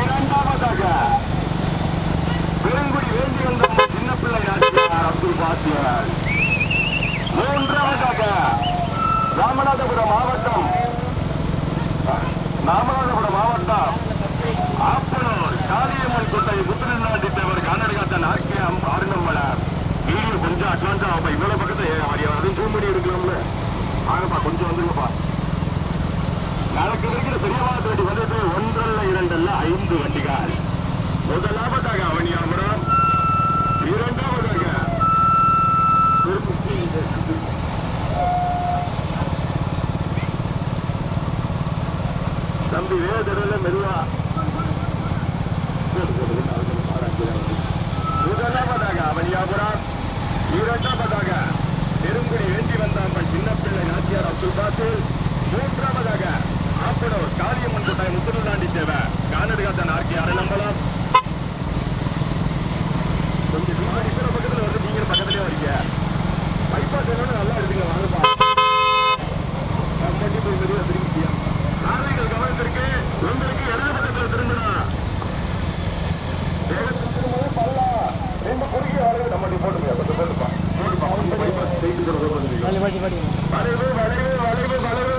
இரண்டாவதாக பெருங்குடி வேண்டி வந்த சின்ன பிள்ளை ஆட்சியார் அப்துல் பாசியார் மூன்றாவதாக ராமநாதபுரம் மாவட்டம். ராமநாதபுரம் மாவட்டம். ஆப்பனூர் காளியம்மன் கோட்டை முத்துநாட்டி தேவர் கானடகாத்தன் ஆர்கேஎம் ஆறுநம்பளர் வீடியோ கொஞ்சம் அட்வான்ஸா அப்ப இவ்வளவு பக்கத்துல ஜூம் பண்ணி எடுக்கலாம்ல. ஆகப்பா கொஞ்சம் வந்துருங்கப்பா. கணக்கு இருக்கிற பெரியவாத வண்டி வந்துட்டு ஒன்றல்ல இரண்டல்ல ஐந்து வண்டிகள். முதலாவதாக அவனியா இரண்டாவதாக தம்பி வேதரில் மெதுவா முதலாவதாக அவனியாபுரம் இரண்டாவதாக பெருங்குடி வேண்டி வந்தாம்பன் சின்ன பிள்ளை நாச்சியார் அப்துல் பாசில் மூன்றாவதாக ஆப்பனூர் காளியம்மன் கோட்டாய் முத்துருதாண்டி தேவை கானடுகாத்தன் ஆர்கே அரைநம்பலம் கொஞ்சம் தூரம் இருக்கிற பக்கத்துல வந்து நீங்க பக்கத்துலயே வரீங்க பைபாஸ் என்னன்னு நல்லா இருக்குங்க வாங்கப்பா நம்ம போய் மெதுவா திரும்பிட்டியா நாளைகள் கவனத்திற்கு உங்களுக்கு இடது பக்கத்துல திரும்பணும் வேகத்தில் திரும்பவும் பரலாம் ரெண்டு பொறுக்கி வரவே நம்ம போட்டு கொஞ்சம் போட்டுப்பா போட்டுப்பா பைபாஸ் செய்து கொடுக்க வளைவு வளைவு வளைவு வளைவு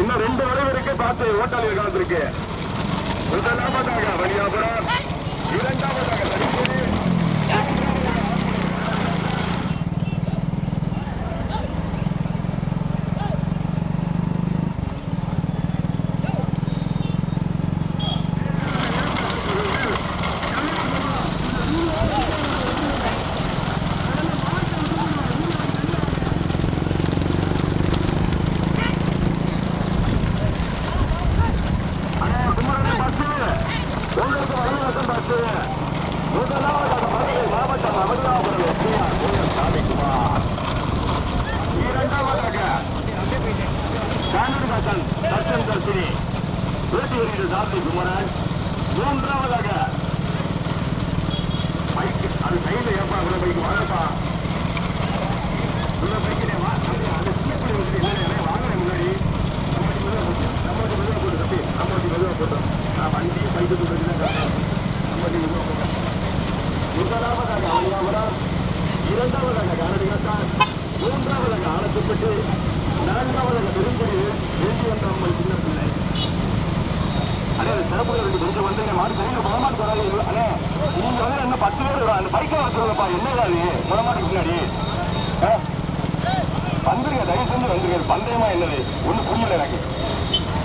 இன்னும் ரெண்டு வளைவு இருக்கு பார்த்து ஓட்டாளிகள் காலத்திருக்கு முதலாவதாக வழியாபுரம் இரண்டாவதாக தனிப்பேரி அண்ணே, குமரனே பஸ் உங்களுக்கு வழிவசம் பஸ் முதலாவதாக மதுரை மாவட்டம் அமர்நாபுரம் எஸ்பிஆர் கோயில் சாமிக்குமார் இரண்டாவதாக கானடிகாசன் தர்ஷன் தர்ஷினி பேட்டி வருகிற சாந்தி குமரன் மூன்றாவதாக பைக் அது கையில் ஏப்பா உள்ள பைக் வாங்கப்பா உள்ள பைக்கிலே வா அது சீப்படி வந்து இல்லை வாங்குறேன் முன்னாடி நம்மளுக்கு மெதுவாக போட்டு தம்பி நம்மளுக்கு மெதுவாக போட்டோம் நான் வண்டி பைக்கு போட்டு நம்மளுக்கு மெதுவாக போட்டோம் முதலாவதாக அழியாமரம் இரண்டாவதாக கானடிகாத்தான் மூன்றாவதாக ஆலத்துப்பட்டு நான்காவதாக பெருங்குடி வேண்டி வந்த அம்மல் சின்ன பிள்ளை அண்ணே சிறப்பு ரெண்டு கொஞ்சம் வந்துங்க மாடு கையில் முளமாட்டு வராது அண்ணே நீங்க வந்து என்ன பத்து பேர் அந்த பைக்கை வச்சுருங்கப்பா என்னடா அது முளமாட்டுக்கு முன்னாடி ஆ? வந்துருங்க தயவு செஞ்சு வந்துருங்க பந்தயமா என்னது ஒன்றும் புரியல எனக்கு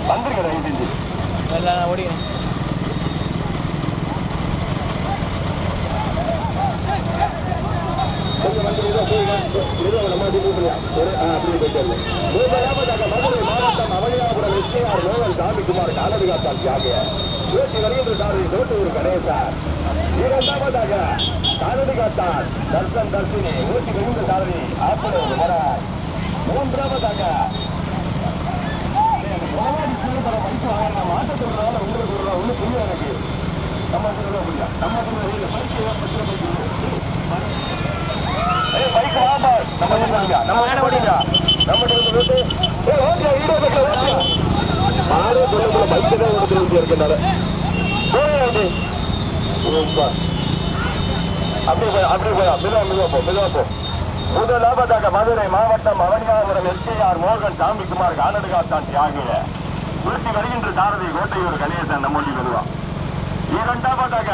வந்துருங்க தயவு செஞ்சு ஓடிங்க கொஞ்சம் வந்து மெதுவா போயிங்க. மெதுவா நம்ம அப்படி கூப்பிடலாம். ஒரு- ஆ, அப்படியே போயிட்டு வரலாம். மூன்றாவதாக மதுரை மாவட்டம் அவனியாபுரம் எஸ்கேஆர் மோகன் சாமிக்குமார் காலடிகாத்தான் தியாக பேட்டி வருகின்ற சாரதி தோட்டூர் கணேசார் இரண்டாவதாக காலடிகாத்தான் தர்சன் தர்சினி ஊட்டி வருகின்ற சாரதி ஆப்பனூர் குமரன் மூன்றாவதாக மாற்ற உங்களுக்கு சொல்றா புரியும் எனக்கு நம்ம சொல்ல புரியா நம்ம பயிற்சி ஏய் பைக் நம்ம ஓடுங்க நம்ம மேல ஓடுங்க நம்ம ஓடுங்க ஏய் ஓடுங்க ஈடோ பைக்ல ஓடுங்க மாரே சொல்லுங்க பைக் தான் ஓடுறது இருக்கனால போய் ஓப்பா அப்படியே போய் அப்படியே போய் மெதுவா மெதுவா போ மெதுவா போ. முதலாவதாக மதுரை மாவட்டம் அவனியாபுரம் எஸ்கேஆர் மோகன் சாமிக்குமார் கானடுகாத்தான் தியாகிய. உருட்டி வருகின்ற சாரதி கோட்டையூர் கணேசன் நம்மொழி மெதுவா. இரண்டாவதாக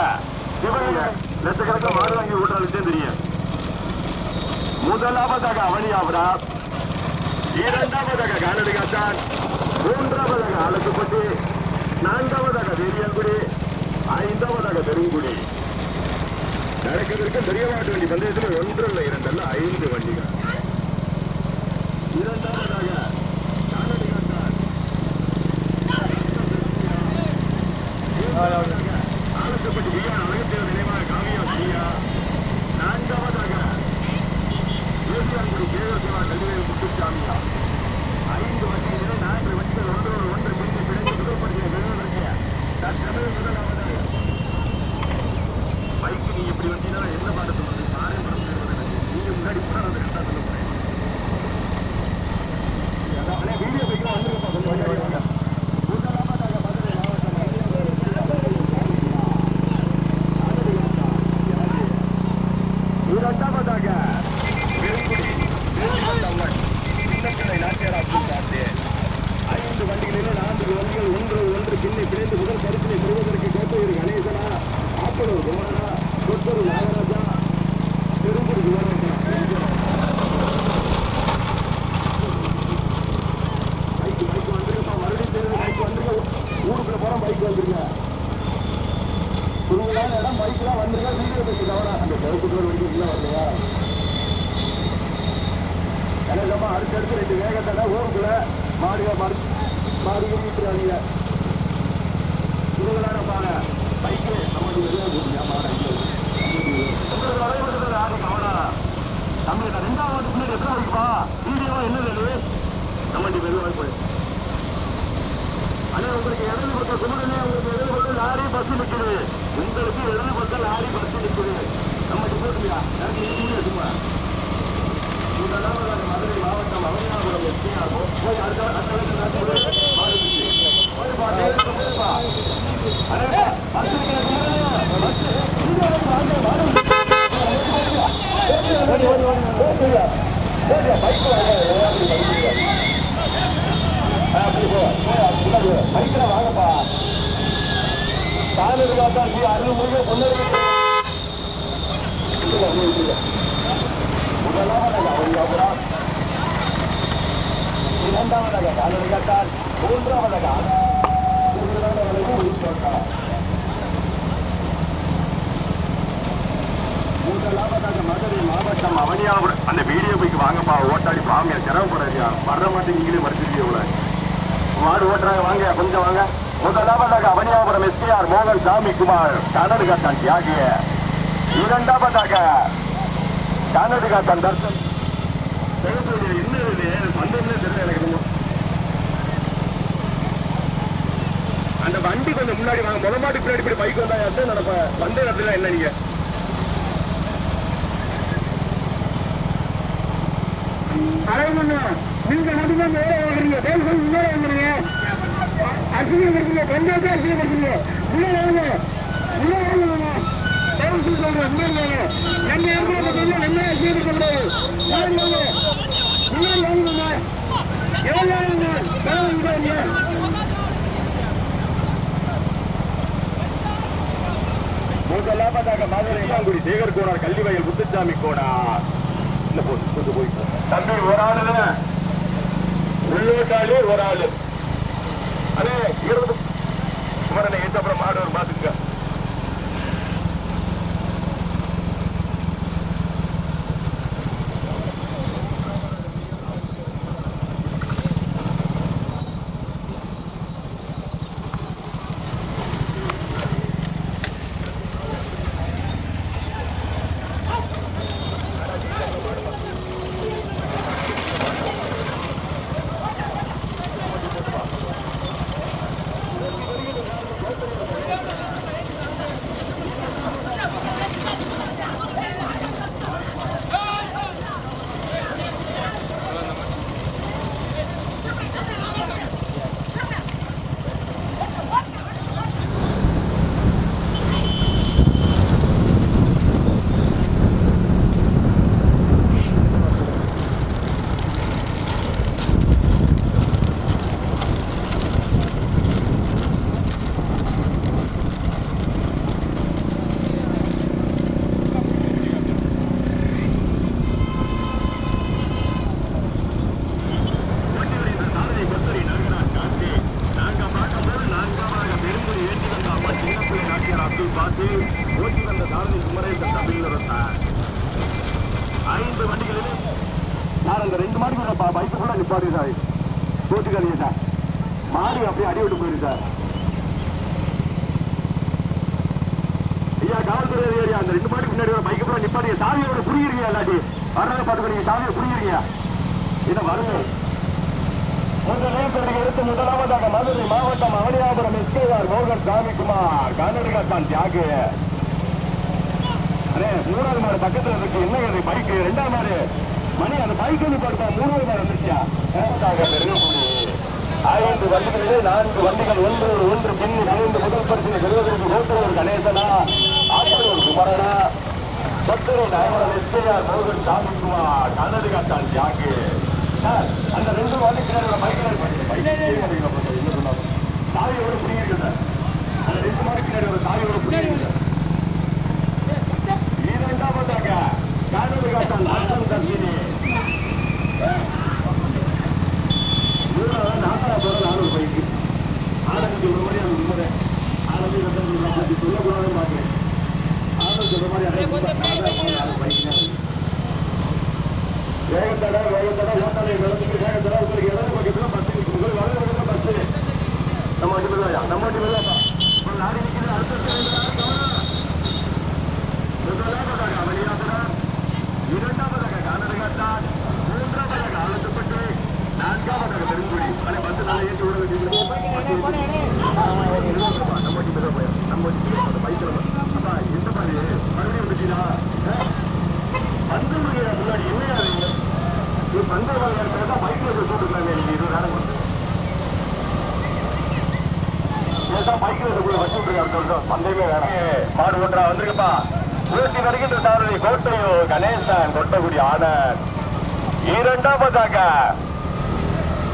சிவகங்கை லட்சக்கணக்கில் மாடு வாங்கி ஊட்டாளுக்கே தெரியும். முதலாவதாக அவனியாபுரா இரண்டாவதாக கானடிகாத்தான் மூன்றாவதாக ஆலத்துப்பட்டி. நான்காவதாக வேலியங்குடி. ஐந்தாவதாக பெருங்குடி. நடக்கவிருக்க பெரிய மாட்டு வண்டி பந்தயத்தில் ஒன்றல்ல இரண்டல்ல ஐந்து வண்டிகள். இரண்டாவதாக கானடிகாத்தான் ஆலத்துப்பட்டி பிஆர் அழகத்தேவர் நினைவாக காவியா பிரியா நான்காவதாக வேலியாங்குடி கேவர்தேவா கல்வியில் முத்துசாமியா ஐந்து வண்டிகளில் நான்கு வண்டிகள் ஒன்றோடு ஒன்று பிடித்து பிடித்து முதல்படுத்திய வெறுவதற்கு தற்சமயம் முதலாவதாக பைக்கு நீ இப்படி வந்தீங்கன்னா என்ன பாட சொல்றது பாரு முன்னாடி கூட நான் கரெக்டாக சொல்ல போறேன் அண்ணே வீடியோ பைக்கில் வந்துருக்கப்பா கொஞ்சம் முன்னாடி வாங்க முதலாவதாக மதுரை மாவட்டம் இரண்டாவதாக பெருங்குடி வேலுமந்தம்மன் சின்னப்பிள்ளை நாட்டியார் அப்துல் காத்து ஐந்து வண்டிகளிலே நான்கு வண்டிகள் ஒன்று ஒன்று பின்னே பிணைந்து முதல் பரிசினை பெறுவதற்கு கோட்டையூர் கணேசனா ஆப்பலூர் குமாரா கொத்தூர் நாகராஜா பெருங்குடி குமரேசனா பைக் பைக் வந்துருப்பா மறுபடியும் தெரியுது பைக் வந்துருக்க ஊருக்குள்ள போற பைக் வந்துருங்க குழுங்களான இடம் பைக்லாம் வந்துருங்க வீடியோ பைக் தவிர அந்த கருப்புத்தோடு வரைக்கும் வரலையா எனக்கம்மா அடுத்தடுத்து ரெண்டு வேகத்தடை ஊருக்குள்ள மாடுக மாடு மாடுக வீட்டுறாங்க குழுங்களான பைக்கு. நமக்கு வெளியே யாரும் கவனா நம்மளுக்கு ரெண்டாவது பின்னாடி எத்தனை வைப்பா என்ன வேணும் நம்மளுக்கு மெதுவாக போய். உங்களுக்கு இடது பக்கம் குமரனே உங்களுக்கு இடது பக்கம் லாரி பஸ் நிற்குது உங்களுக்கு இடது பக்கம் லாரி பஸ் நிற்குது நம்மளுக்கு போட்டுலையா எனக்கு நீங்க சும்மா இதெல்லாம் மதுரை மாவட்டம் அவனியாபுரம் எஸ்டிஆர் போய் அடுத்த அடுத்த போய்ப்பா நேருக்கு போய்ப்பா அண்ணா பஸ் நிற்கிற குமரனே பஸ் இங்க வந்து வாங்க வாங்க ஓடி ஓடி ஓடி ஓடி ஓடி பைக் வாங்க அப்படி போ முன்னாடி பைக்கில் வாங்கப்பா சாமி பார்த்தா ஸ்ரீ அருள் முருக பொண்ணு முதலாவதாக அவனியாபுரம் இரண்டாவதாக காலடிகாட்டால் மூன்றாவதாக முதலாவதாக மதுரை மாவட்டம் அவனியாபுரம் அந்த வீடியோ போய்க்கு வாங்கப்பா ஓட்டாடி பாவங்க சிரமப்படாதியா வர மாட்டேங்க மறுத்துருக்கீங்க இவ்வளோ மாடு ஓட்டுறாங்க வாங்க கொஞ்சம் வாங்க. முதலாவதாக அவனியாபுரம் எஸ்கேஆர் மோகன் சாமி குமார் கனடு காத்தான் தியாகிய. இரண்டாவதாக கனடு காத்தான் தர்சன். எனக்கு அந்த வண்டி கொஞ்சம் முன்னாடி வாங்க முத மாட்டு பின்னாடி இப்படி பைக் வந்தா நடப்ப? வந்த இடத்துல என்ன நீங்க? அழகுண்ணா நீங்க மட்டும்தான் மேலே வாங்குறீங்க வாங்குறீங்க அசிங்கம் பஞ்சாயத்து அசிங்கம் இருக்கீங்க வாங்க முன்னாடி வாங்க. பேர் சொல்லி சொல்றேன் முன்னாடி வாங்க நம்ம இடத்துல பார்த்தீங்கன்னா நம்ம அசிங்கம் கூடாது முன்னாடி வாங்க. முன்னாடி எவ்வளோ வாங்க. பணம் வாங்க? முதலாவதாக மதுரை இளங்குடி கோனார் கல்வி வயல் முத்துச்சாமி கோடா இந்த போய் கொஞ்சம் போய் தம்பி ஒரு ஆளு உள்ளோட்டாளி ஒரு ஆளு. அதே இருபது குமரனை ஏற்றப்புறம் மாடு ஒரு பாத்துக்க ஐந்து வண்டிகளில் நான் அந்த ரெண்டு மாடி கூட பைக்கு கூட நிப்பாடு சார் தோட்டுக்காளிய சார் மாடி அப்படியே அடி விட்டு போயிரு சார் ஐயா காவல்துறை அதிகாரி அந்த ரெண்டு மாடி முன்னாடி பைக்கு சாமியோட புரியுறீங்க இல்லாட்டி வர்றதை பார்த்துக்கோ நீங்க புரியுறீங்க இதை வருங்க எடுத்து முதலாவதாக மதுரை மாவட்டம் அவனியாபுரம் எஸ்கேஆர் மோகன் சாமிக்குமார் கர்நாடகா தான் தியாக. மூணாவது மாடு பக்கத்துல இருக்கு. என்ன பைக்கு பைக் ரெண்டாவது மாடு. மணி அந்த பைக் வந்து பார்த்தா மூணாவது மாடு வந்துருச்சியா ஐந்து வண்டிகளிலே நான்கு வண்டிகள் ஒன்று ஒன்று பின்னி ஐந்து முதல் பரிசு பெறுவதற்கு ஓட்டுநர் கணேசனா ஆட்டோர் குமரனா பத்திரை நாயகர் எஸ்கேஆர் மோகன் சாமிக்குமார் கனடு காட்டான் சார் அந்த ரெண்டு வண்டிக்கு பைக்கில் தாயோட புரியுது சார்? அந்த ரெண்டு மாடு கிணறு ஒரு தாயோட புரியுது இரண்டாவதாக கனடு காட்டான் ஆட்டம் தம்பினி மூணாவது நாற்பது நானூறு பைக்கு ஆனந்தி ஒரு மாதிரி அது உண்மை ஆனந்தி அப்படி சொல்லக்கூடாதுன்னு பார்க்குறேன் ஆனந்த் சொல்ற மாதிரி அதே வேகத்தடை வேகத்தடை ஓட்டாளை நடந்துட்டு வேகத்தடை உங்களுக்கு இடது பக்கத்தில் பஸ் இருக்கு உங்களுக்கு வலது பக்கத்தில் பஸ் நம்ம வண்டி மேலே நம்ம வண்டி மேலே இப்போ லாரி நிற்கிறது அடுத்த முதலாவதாக வெளியாகிறார் இரண்டாவதாக கானரகத்தான் மூன்றாவதாக ஆலத்தப்பட்டு நான்காவதாக பெருங்குடி அதை பத்து நாளை ஏற்றி விட வேண்டியது நம்ம வண்டி மேலே போய் நம்ம வண்டி அந்த பைக்கில் அப்பா எந்த மாதிரி மறுபடியும் வந்துட்டீங்களா பந்து முடியாது முன்னாடி என்னையா இது பந்து வாங்க பைக்கில் போய் போட்டுருக்காங்க இன்னைக்கு இருபது நேரம் வந்து ஏதான் பைக்கில் போய் வச்சு விட்டுருக்காரு பந்தயமே வேணாம் மாடு ஓட்டுறா வந்திருக்கப்பா ஊட்டி வருகின்ற சாரதி கோட்டையூர் கணேசன் கொட்டகுடி ஆனந்த். இரண்டாவதாக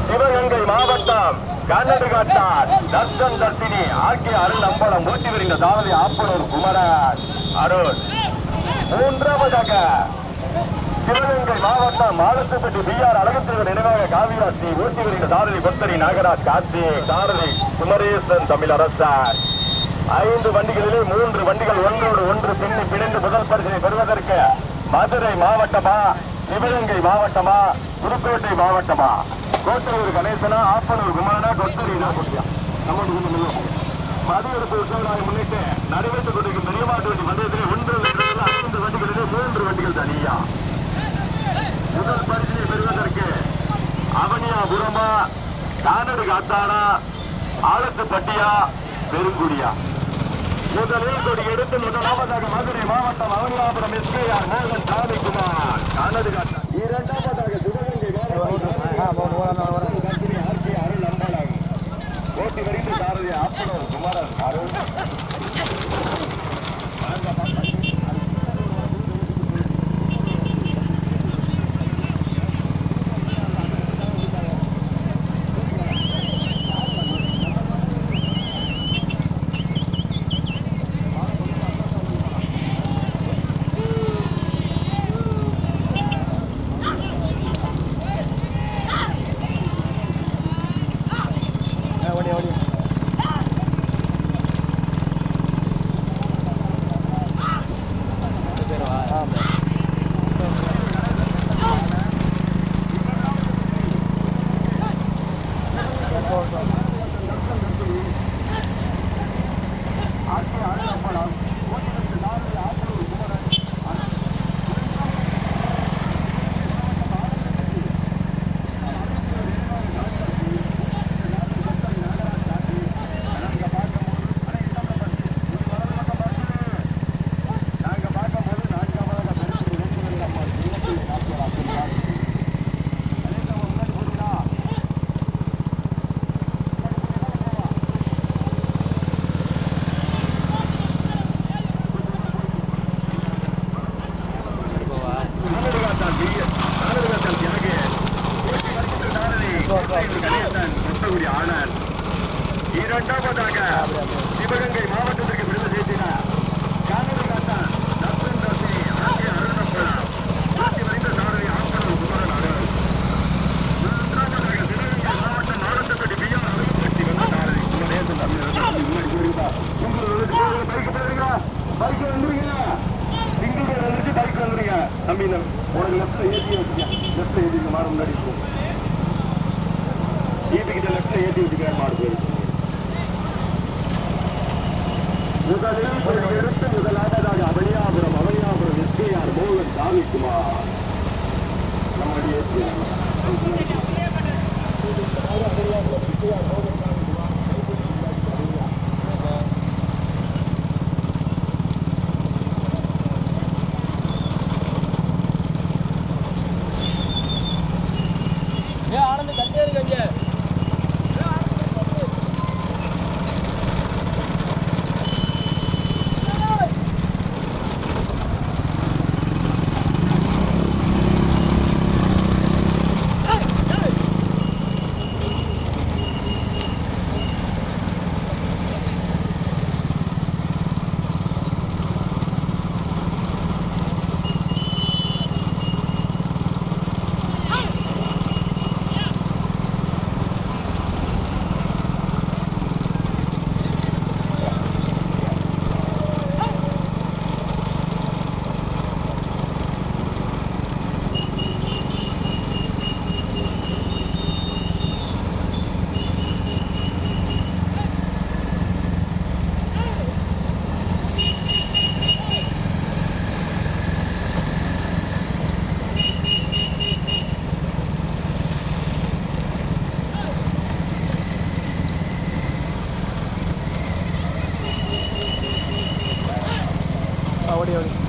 சிவகங்கை மாவட்டம் கண்ணடுகாட்டார் தர்ஷன் தர்ஷினி ஆகிய அருள் அம்பலம் ஊட்டி வருகின்ற சாரதி ஆப்பனூர் குமரன் அருள் மூன்றாவதாக சிவகங்கை மாவட்டம் மாலத்துப்பட்டி பி ஆர் அழகத்திற்கு நினைவாக காவிராசி ஊட்டி வருகின்ற சாரதி கொத்தரி நாகராஜ் கார்த்திக் சாரதி குமரேசன் தமிழரசன் ஐந்து வண்டிகளிலே மூன்று வண்டிகள் ஒன்றோடு ஒன்று பின்னி பிணைந்து முதல் பரிசனை பெறுவதற்கு மதுரை மாவட்டமா சிவகங்கை மாவட்டமா புதுக்கோட்டை மாவட்டமா? கோட்டையூர் கணேசனா ஆப்பனூர் குமாரனா கொத்தரி நாகுட்டியா நம்ம முன்னிட்டு நடைபெற்றுக் கொண்டிருக்கும் பெரியமாட்டு வண்டி மந்திரத்திலே ஒன்று ஐந்து வண்டிகளிலே மூன்று வண்டிகள் தனியா? முதல் பரிசனை பெறுவதற்கு அவனியாபுரமா தானடு காத்தானா ஆலத்துப்பட்டியா பெருங்குடியா? முதலில் கொடி எடுத்து முதலாவதாக மதுரை மாவட்டம் அவங்களாபுரம் எஸ்கேஆர் மோகன் சாமிக்குமார் கானடு காத்தா இரண்டாவதாக சிவகங்கை அருள் அம்பலம் ஓட்டி வருகின்ற சாரதி அப்பனூர் குமாரன் அருள் தம்பி உனக்கு லெஃப்ட்ல ஏற்றி வச்சுக்க லெஃப்ட்ல ஏற்றி இந்த மாடு முன்னாடி போ ஈபி கிட்ட லெஃப்ட்ல ஏற்றி வச்சுக்க மாடு போய் முதலில் எடுத்து முதலாவதாக அவனியாபுரம் அவனியாபுரம் எஸ்கேஆர் மோகன் சாமிக்குமார். நம்முடைய ஆனந்த கட்டே இருக்கு അവിടെ അവിടെ.